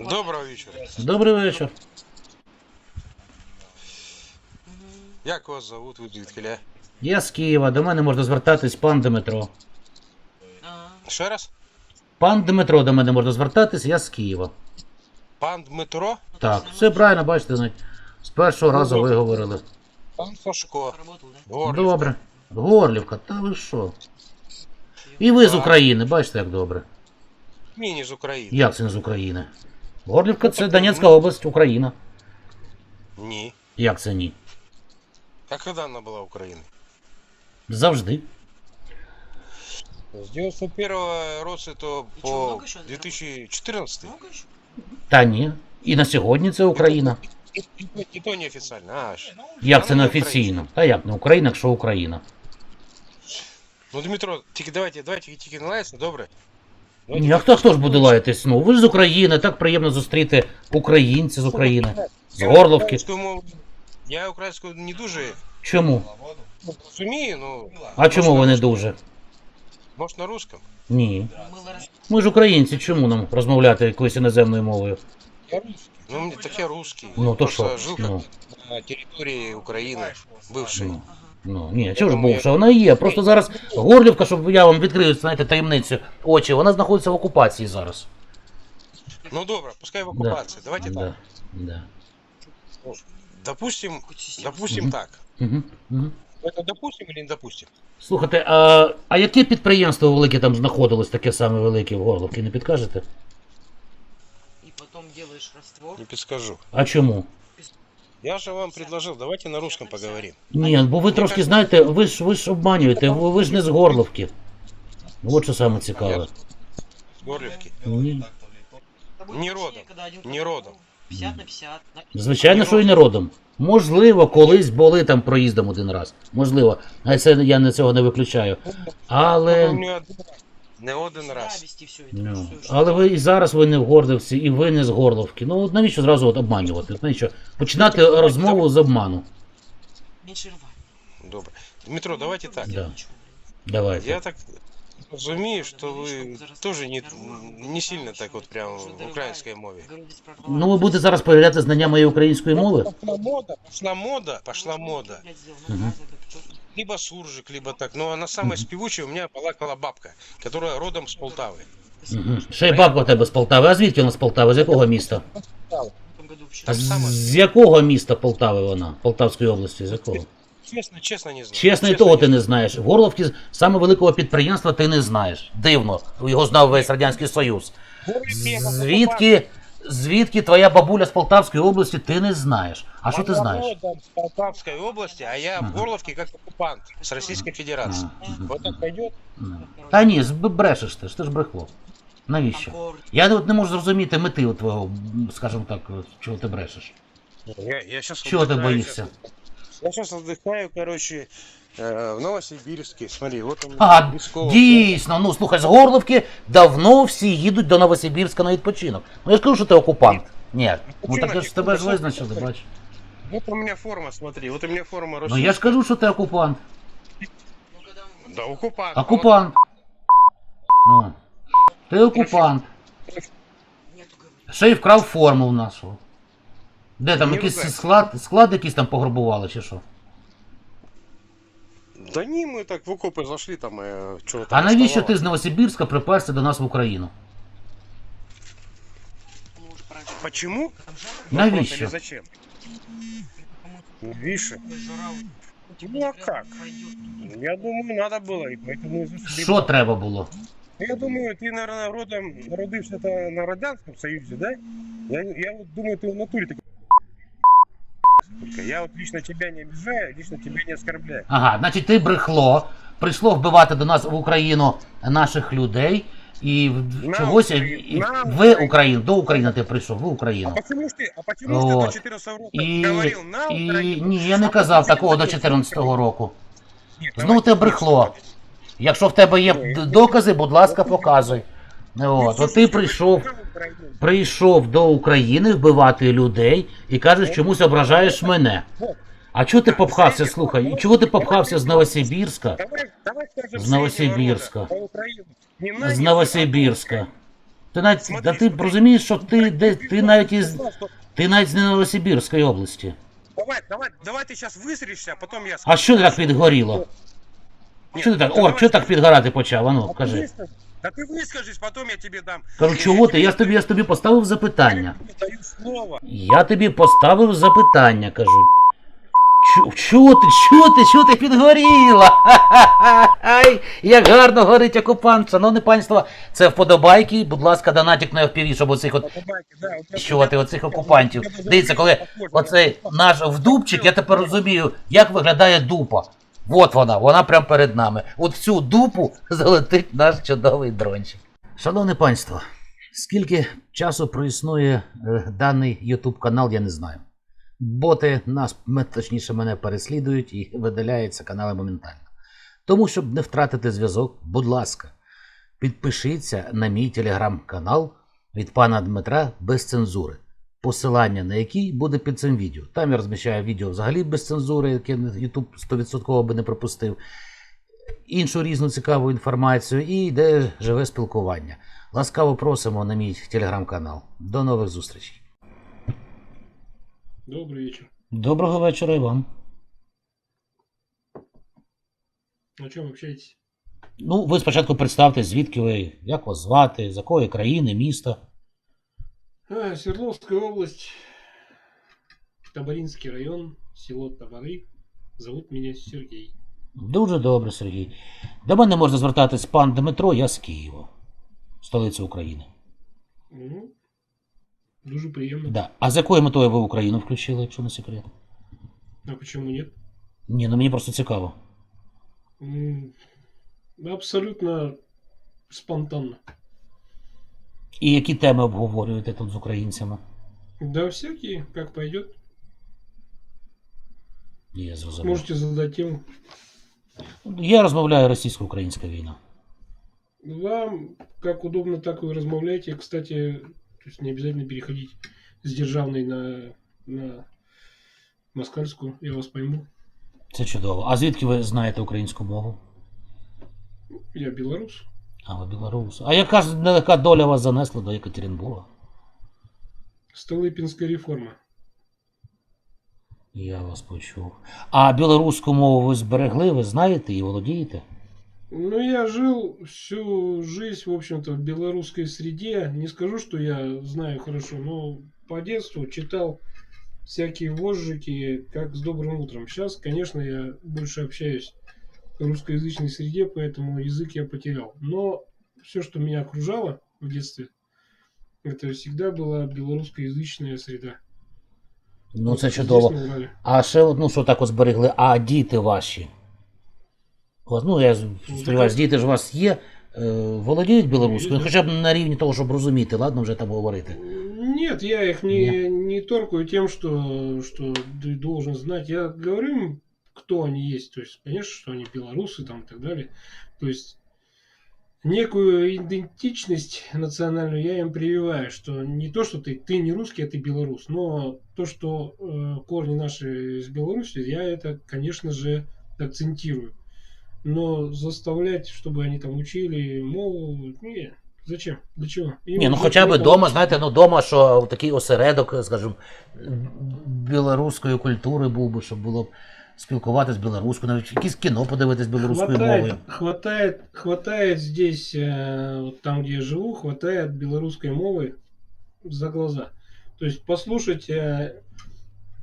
Доброго вечора. Добрий вечір. Як вас зовут? Ви звідкиля? Я з Києва, до мене можна звертатись пан Дмитро. Ще раз? Пан Дмитро до мене можна звертатись, я з Києва. Пан Дмитро? Так, все правильно, бачите, з першого разу ви говорили. Пан Сашко. Горлівка. Добре. Горлівка, та ви що? І ви з України, бачите, як добре. Ні, не з України. Як це не з України? Горлівка це Донецька область, Україна. Ні. Як це ні? А коли вона була Україна? Завжди. З 91 року то по много ще 2014. Много еще? Та ні. І на сьогодні це Україна. І, то неофіційно. А, ж. Як це не офіційно? Та як не Україна, якщо Україна? Ну, Дмитро, тільки давайте, давайте тільки не лається, добре? Ні, а хто хто ж буде лаятись? Ну, ви ж з України, так приємно зустріти українців з України. З Горловки. Українською мовою- Я українською не дуже Чому? розумію, ну. А чому ви не дуже? Може на русском? Ні. Мыло раз... Ми ж українці, чому нам розмовляти якоюсь іноземною мовою? Я русский. Ну, мне так я русский. Ну то Просто що? жил Ну, на территории Украины, бывшей. ну, ну, ні, чого ж бувша? Вона є. Просто зараз Горлівка, щоб я вам відкрив, знаєте, таємницю очі, вона знаходиться в окупації зараз. Ну добре, пускай в оккупации. Давайте так. Да. Да. Допустим, допустим Мгм. так. Угу. Угу. Это допустим или не допустим? Слухайте, а, а яке підприємство велике там знаходилось таке саме велике в Горловці, не підкажете? И потом делаешь раствор. Не подскажу. А чому? Я же вам предложил, давайте на русском поговорим. Ні, бо ви трошки знаєте, ви ж ви ж обманюєте, ви, ви ж не з Горловки. От що саме цікаве. С Горлевки. Ні. Не родом. Не родом. 50 на 50. Звичайно, що і не родом. Можливо, колись були там проїздом один раз. Можливо. А це я на цього не виключаю. Але. Ну, не один раз. Не один раз. Зависти всё это. Ну, всё, что- але ви і зараз ви не в Горлівці, і ви не з Горловки. Ну от навіщо зразу от обманювати? Навіщо? Починати розмову з обману. Меньше рвать. Добре. Дмитро, давайте так. Да. Ничего. Давайте. Я так розумію, що ви теж не, не сильно так от прямо в українській мові. Говорю, без права. Ну ви будете зараз перевіряти знання моєї української мови? Пошла мода, пошла мода, пошла мода. Блядь, сделал. Мгм. Ну, надо, да, чё- Либо суржик, либо так. Но она самая спевучая у меня балакала бабка, которая родом с Полтавы. Угу. Ще й бабка в тебе з Полтави. А звідки вона з Полтави? З якого міста? В этом году вообще. А з, з якого міста Полтави вона? Полтавської області, з якого? Честно, честно не знаю. Чесно, і того ти не знаєш. В Горловці саме великого підприємства ти не знаєш. Дивно. Його знав весь Радянський Союз. Звідки, звідки твоя бабуля з Полтавської області, ти не знаєш. А що ти знаєш? Родом с Полтавской области, а я в Горловке как оккупант с Российской Федерации. Вот так пойдет? Та ні, брешеш ти ж, ти ж брехло. Навіщо? Я от не можу зрозуміти мети от твого, скажімо так, чого ти брешеш. Я, я сейчас Чого ти боїшся? Я сейчас отдыхаю, короче, в Новосибирске. Смотри, вот он. А, дійсно, ну слухай, з Горловки давно всі їдуть до Новосибірська на відпочинок. Ну я ж кажу, що ти окупант. Ні, ну так я ж тебе ж визначили, бач. Вот у меня форма, смотри, вот у меня форма Ну я ж кажу, що ти окупант. Да, оккупант. Окупант. Ну. Ти окупант. Ще й вкрав форму в нашу. Де там Не якийсь ругайся. склад, склад якийсь там пограбували чи що? Да не, мы так в окопы зашли, там, э, что А навіщо ти з Новосибірська приперся до нас в Україну? Ну, уже пораньше. Почему? Там жара, Навіщо? Или зачем? кому-то Видишь? жара. Ну, а как? Пройдет. Я думаю, надо было, и поэтому и зашли. Що треба було? Я думаю, ты, наверное, родом народився -то на Радянском Союзе, да? Я, я вот думаю, ты в натуре такой. я вот лично тебя не обижаю, лично тебя не оскорбляю. Ага, значить, ти брехло, прийшло вбивати до нас в Україну наших людей. І в- На чогось і, Україну, і на в Україну. Україну, до України ти прийшов, в Україну. А почему ж ты, а почему ж ты Вот. до 14 року І, говорил на і ні, я не казав такого до ти- 14-го року. Ні, Знову давай, брехло. Якщо в тебе є д- докази, будь ласка, показуй. От, от ти прийшов прийшов до України вбивати людей і кажеш, чомусь ображаєш мене. А чого ти попхався, слухай, і чого ти попхався з Новосибірська? Давай, давай скажем, З Новосибірська. среднего рода по Украине. Не на З них, Новосибірська. Ти навіть, Смотри, да ти смотри. розумієш, що ти, де, ти навіть із, Знал, что- ти навіть з Новосибірської області. Давай, давай, давай ты сейчас высришься, а потом я... А що ти так підгоріло? Нет, Що ти так, давай Ор, що так скажи. підгорати почав? А Ану, ты кажи. выскажи. Да ты выскажись, потом я тебе дам. Кажу, чого ти? Я ж тобі, я ж тобі поставив запитання. Я даю слово. Я тобі поставив запитання, кажу. Чо, чого ти, чого ти, чого ти підгоріла? Ай, як гарно горить окупант. Шановне панство, це вподобайки. Будь ласка, донатик на FPV, щоб оцих от Побайки, да, вот это- Щувати оцих окупантів. Дивіться, коли оцей наш вдупчик, я тепер розумію, як виглядає дупа. От вона, вона прямо перед нами. От цю дупу залетить наш чудовий дрончик. Шановне панство, скільки часу проіснує е, даний YouTube канал, я не знаю. Боти нас, точніше, мене переслідують і видаляються канали моментально. Тому, щоб не втратити зв'язок, будь ласка, підпишіться на мій телеграм-канал від пана Дмитра без цензури. Посилання на який буде під цим відео. Там я розміщаю відео взагалі без цензури, яке YouTube 100% би не пропустив. Іншу різну цікаву інформацію і йде живе спілкування. Ласкаво просимо на мій телеграм-канал. До нових зустрічей. Добрый вечер. Доброго вечора і вам. О чем общаетесь? Ну, ви спочатку представте, звідки ви, як вас звати, з якої країни, міста. Свердловская область, Табаринский район, село Табары. Зовут меня Сергей. Дуже добре, Сергій. До мене можна звертатись пан Дмитро, я з Києва, столиці України. Ну, дуже приємно. Да. А з якою метою ви Україну включили, якщо не секрет? А почему нет? Ні, ну мені просто цікаво. М, Абсолютно спонтанно. І які теми обговорюєте тут з українцями? Да, всякие, как пойдет. Я зрозумів. Можете задать тему. Я розмовляю російсько-українська війна. Вам как удобно, так и размовляйте. Кстати, то есть не обязательно переходить с державной на, на москальскую. Я вас пойму. Це чудово. А звідки ви знаєте українську мову? Я белорус. А ви білорус. А яка ж нелегка доля вас занесла до Екатеринбурга? Столыпинская реформа. Я вас почув. А білоруську мову ви зберегли, ви знаєте і володієте? Ну, я жил всю жизнь, в общем-то, в белорусской среде. Не скажу, что я знаю хорошо, но по детству читал всякие вожжики, как с добрым утром. Сейчас, конечно, я больше общаюсь в русскоязычной среде, поэтому язык я потерял. Но все, что меня окружало в детстве, это всегда была белорусскоязычная среда. Ну Вот це здесь, чудово. на Урале. А ще одну, що так от зберегли, а діти ваші. У вас, ну, я сподіваюся, діти ж у вас є. Е, володіють білоруською, Є. хоча б на рівні того, щоб розуміти, ладно вже там говорити. Нет, я их не, не торкаю тем, что, что ты должен знать. Я говорю им, кто они есть. То есть, конечно, что они белорусы там и так далее. То есть, некую идентичность национальную я им прививаю, что не то, что ты, ты не русский, а ты белорус, но то, что э, корни наши из Беларуси, я это, конечно же, акцентирую. Но заставлять, чтобы они там учили мову, не, зачем? Для чего? Им Ні, ну уже хоча б не вдома, знаєте, ну вдома, що такий осередок, скажімо, білоруської культури був би, щоб було б спілкуватися білоруською, навіть якісь кіно подивитись білоруською хватает, мовою. Хватает, хватает здесь, э, вот там, где я живу, хватает белорусской мовы за глаза. То есть послушать, э,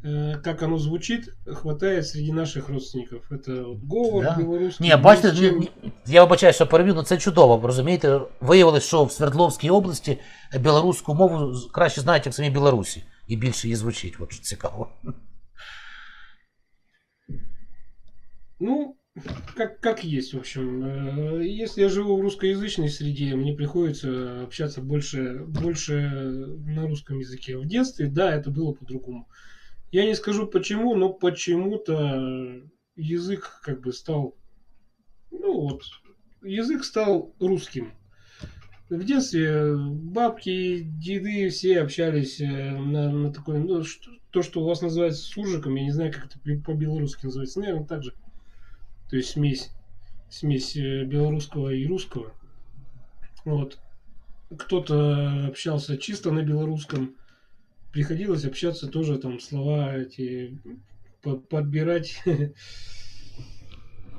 э, как оно звучит, хватает среди наших родственников. Это вот говор Да. белорусский. Ні, бачите, ни с чем- ні- ні, я вибачаю, що переб'ю, ну це чудово, розумієте? Виявилось, що в Свердловській області білоруську мову краще знають, як самі білорусі. І більше її звучить, от що цікаво. Ну, как, как есть, в общем. Э, Если я живу в русскоязычной среде, мне приходится общаться больше, больше на русском языке. В детстве, да, это было по-другому. Я не скажу почему, но почему-то язык как бы стал, ну вот, язык стал русским. В детстве бабки, деды все общались э, на, на такой, ну, что- то, что у вас называется суржиком, я не знаю, как это по-белорусски называется, наверное, так же. То есть смесь, смесь э, белорусского и русского. Вот. кто-то общался чисто на белорусском, приходилось общаться тоже там слова эти по- подбирать э,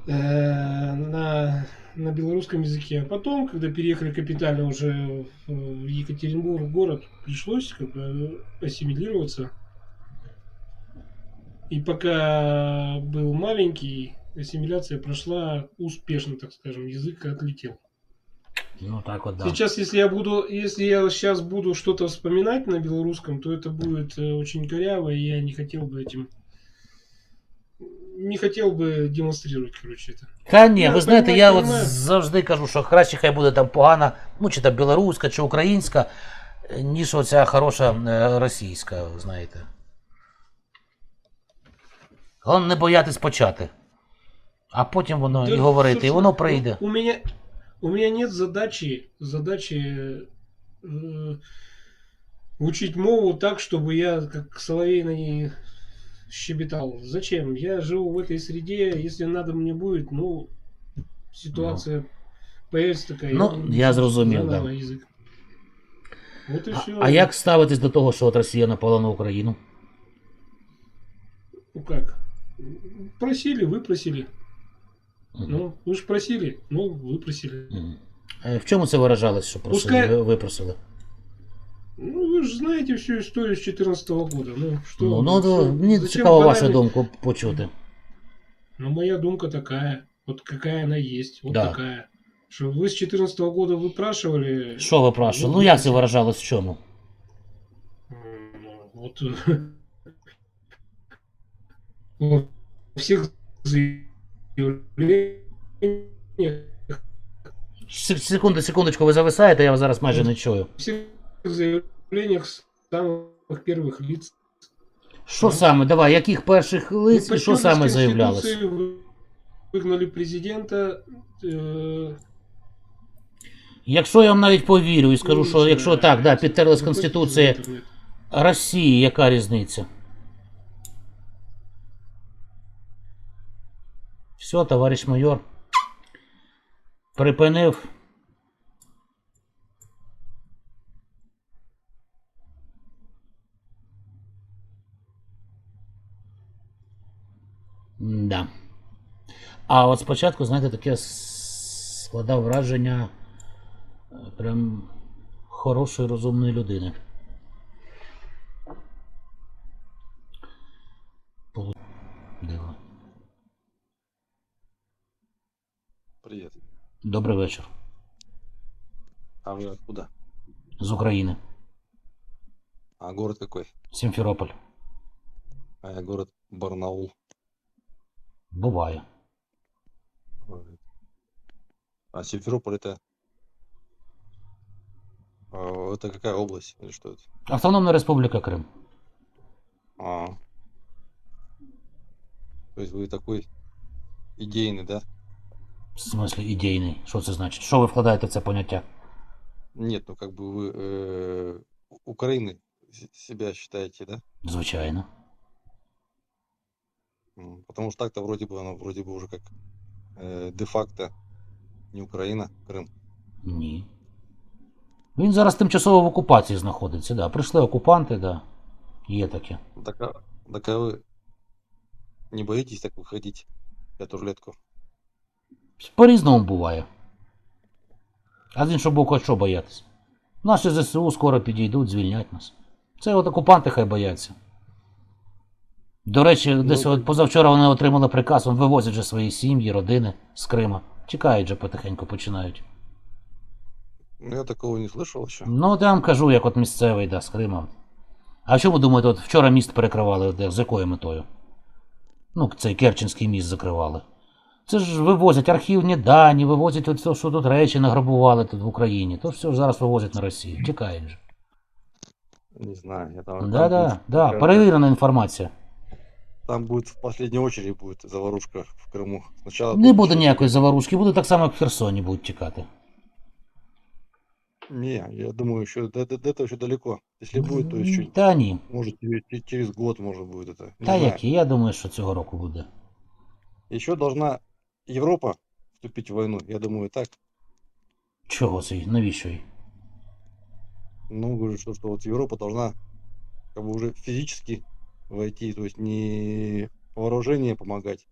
на, на белорусском языке. А потом, когда переехали капитально уже в Екатеринбург, в город, пришлось как бы ассимилироваться. И пока был маленький, ассимиляция прошла успешно, так скажем, язык отлетел. Ну так от да. Сейчас, если я буду, если я сейчас буду что-то вспоминать на белорусском, то это будет э, очень коряво, и я не хотел бы этим, не хотел бы демонстрировать, короче, это. Та ні, Я ви знаєте, я от понимаю. завжди кажу, що краще хай буде там погана, ну чи там білоруська, чи українська, е, ніж оця хороша е, російська, знаєте. Головне не боятись почати. А потім воно і Да, говорити, і собственно, воно прийде. У меня, у меня нет задачи, задачи э, учить мову так, чтобы я как соловей на ней щебетал. Зачем? Я живу в этой среде, если надо мне будет, ну, ситуация появится такая. Ну, научусь я зрозумів, заново да. язык. Вот и А, все. а як ставитись до того, що от Росія напала на Україну? Ну как? Просили, выпросили. Мгм. Ну, вы же просили, ну, выпросили. Мгм. Е, В чому це виражалось, що просили, Пускай- ви- випросили? Ну, вы же знаете всю историю с 2014 года. Ну, что, Ну, ну, что- то мені зачем цікаво вашу банальный- думку почути. Ну, моя думка такая. Вот какая она есть. Вот Да. такая. Что вы с 2014 года выпрашивали... Що ви прашували? Ну як це виражалось в чому? М, ну, Вот... Во всех заявлениях... Се- Секунду, секундочку, ви зависаєте, я вас зараз майже не чую. всех заявлениях с самых первых лиц. Що Ну. саме? Давай, яких перших лиць Ну, і що подчеркнуть саме заявлялось? Конституции, вы- Выгнали президента. э, Якщо я вам навіть повірю і скажу, що ну, якщо э, так, да, підтерлась заходите в Конституція интернет. Росії, яка різниця? Все, товариш майор. Припинив. Да. А от спочатку, знаєте, таке складав враження е, прям хорошої розумної людини. Привет. Добрий вечір. А вы откуда? З України. А город какой? Сімферополь. А я город Барнаул. Буває. Ой. А Симферополь это... а, Это какая область? Или что это? Автономна Республіка Крим. А. То есть вы такой идейный, да? В смислі ідейний. Що це значить? Що ви вкладаєте в це поняття? Нет, ну как бы вы э, Украины с- себя считаете, да? Звичайно. М, Потому что так-то вроде бы оно вроде бы уже как э, де-факто не Украина, Крым. Ні. Він зараз тимчасово в окупації знаходиться, да. Прийшли окупанти, да. Є таке. Так, а, так а вы не боитесь так выходить эту рулетку? По-різному буває. А з іншого боку, а що боятися? Наші ЗСУ скоро підійдуть, звільнять нас. Це от окупанти хай бояться. До речі, десь от позавчора вони отримали приказ, вони вивозять вже свої сім'ї, родини з Крима. Чекають же потихеньку починають. Ну, я такого не слышал еще. Ну, от я вам кажу, як от місцевий, да, з Крима. А що ви думаєте, от вчора міст перекривали, де, з якою метою? Ну, цей Керченський міст закривали. Це ж вивозять архівні дані, вивозять от все, що тут речі награбували тут в Україні. То все ж зараз вивозять на Росію. Тікають же. Не знаю. Я там, там Да, да, будет- да, там- перевірена інформація. Там будет в последнюю очередь будет заварушка в Крыму. Сначала Не тут буде еще- ніякої заварушки, буде так само, як в Херсоні будуть тікати. Не, я думаю, еще до, до- до этого еще далеко. Если будет, то еще, Та ні. может, через- через- через год, может, будет это. Не Та знаю. які, я думаю, що цього року буде. Еще должна Европа вступить в войну. Я думаю, так. Чого це? їй? Навіщо їй? Ну, говорю, что, что вот Европа должна как бы уже физически войти, то есть не вооружение помогать,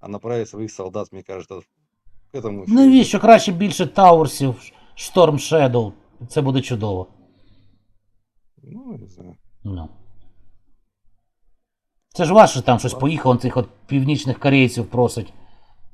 а направить своих солдат, мне кажется, к этому. всё Навіщо краще більше Таурсів, Storm Shadow? Це буде чудово. идет. Ну, не знаю. Ну. Це ж ваше там щось поїхало, он цих от північних корейців просить,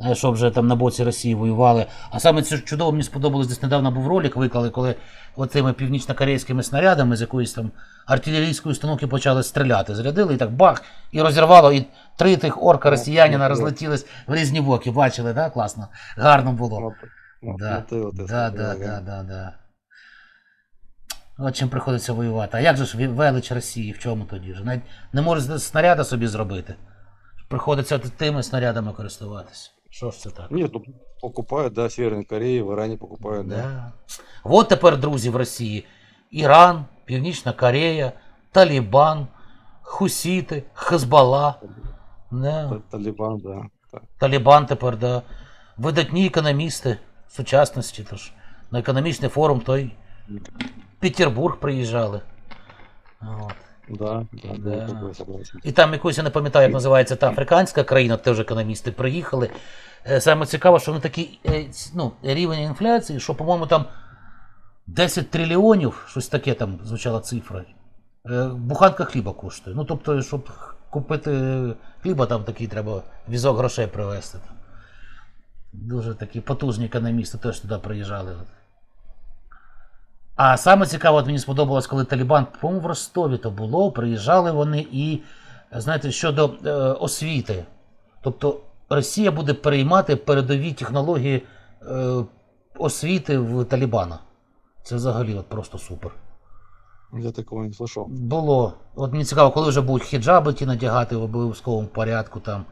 е, щоб вже там на боці Росії воювали. А саме це чудово мені сподобалось, десь недавно був ролик виклали, коли оцими північно-корейськими снарядами з якоїсь там артилерійської установки почали стріляти. Зарядили і так бах, і розірвало, і три тих орка росіянина розлетілись в різні боки. Бачили, так? Класно. Гарно було. Да, да, да, да, да, да. От чим приходиться воювати. А як же ж велич Росії? В чому тоді? Навіть не може снаряда собі зробити. Приходиться тими снарядами користуватися. Що ж це так? Нет, ну, покупают, да, в Северной Корее, в Иране покупают, да. Да. От тепер, друзі, в Росії. Іран, Північна Корея, Талібан, Хусіти, Хезбалла. Да. Та- Талибан, да. да. Талібан тепер, да. Видатні економісти сучасності. Тож. На економічний форум той Петербург приїжджали. От. Да, да, Да. согласен. І там якусь, я не пам'ятаю, як називається та африканська країна, теж економісти приїхали. Е, Саме цікаво, що вони такий е, ц- ну, рівень інфляції, що, по-моєму, там 10 трильйонів, щось таке там звучала цифра. Е, Буханка хліба коштує. Ну, тобто, щоб купити хліба, там такий треба візок грошей привезти. Дуже такі потужні економісти теж туди приїжджали. А саме цікаво, от мені сподобалось, коли Талібан, по-моєму, в Ростові то було, приїжджали вони і, знаєте, щодо е, освіти. Тобто Росія буде переймати передові технології е, освіти в Талібана. Це взагалі от просто супер. Я такого не слышал. Було. От мені цікаво, коли вже будуть хіджаби ті надягати в обов'язковому порядку там.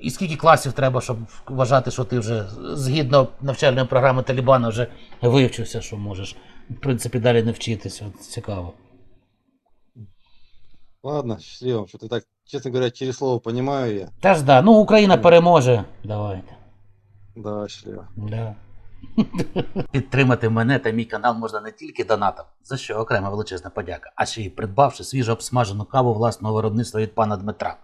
І скільки класів треба, щоб вважати, що ти вже згідно навчальної програми Талібана вже вивчився, що можеш, принципі, далі не вчитися. От цікаво. Ладно, счастливо. Что-то так, честно говоря, через слово понимаю я. Та ж да, ну Україна переможе. Давайте. Да, счастливо. Да. Підтримати мене та мій канал можна не тільки донатом, за що окрема величезна подяка, а ще й придбавши свіжо обсмажену каву власного виробництва від пана Дмитра.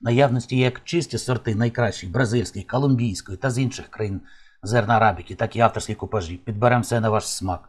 В наявності як чисті сорти найкращих бразильської, колумбійської та з інших країн зерна арабіки, так і авторські купажі. Підберемо все на ваш смак.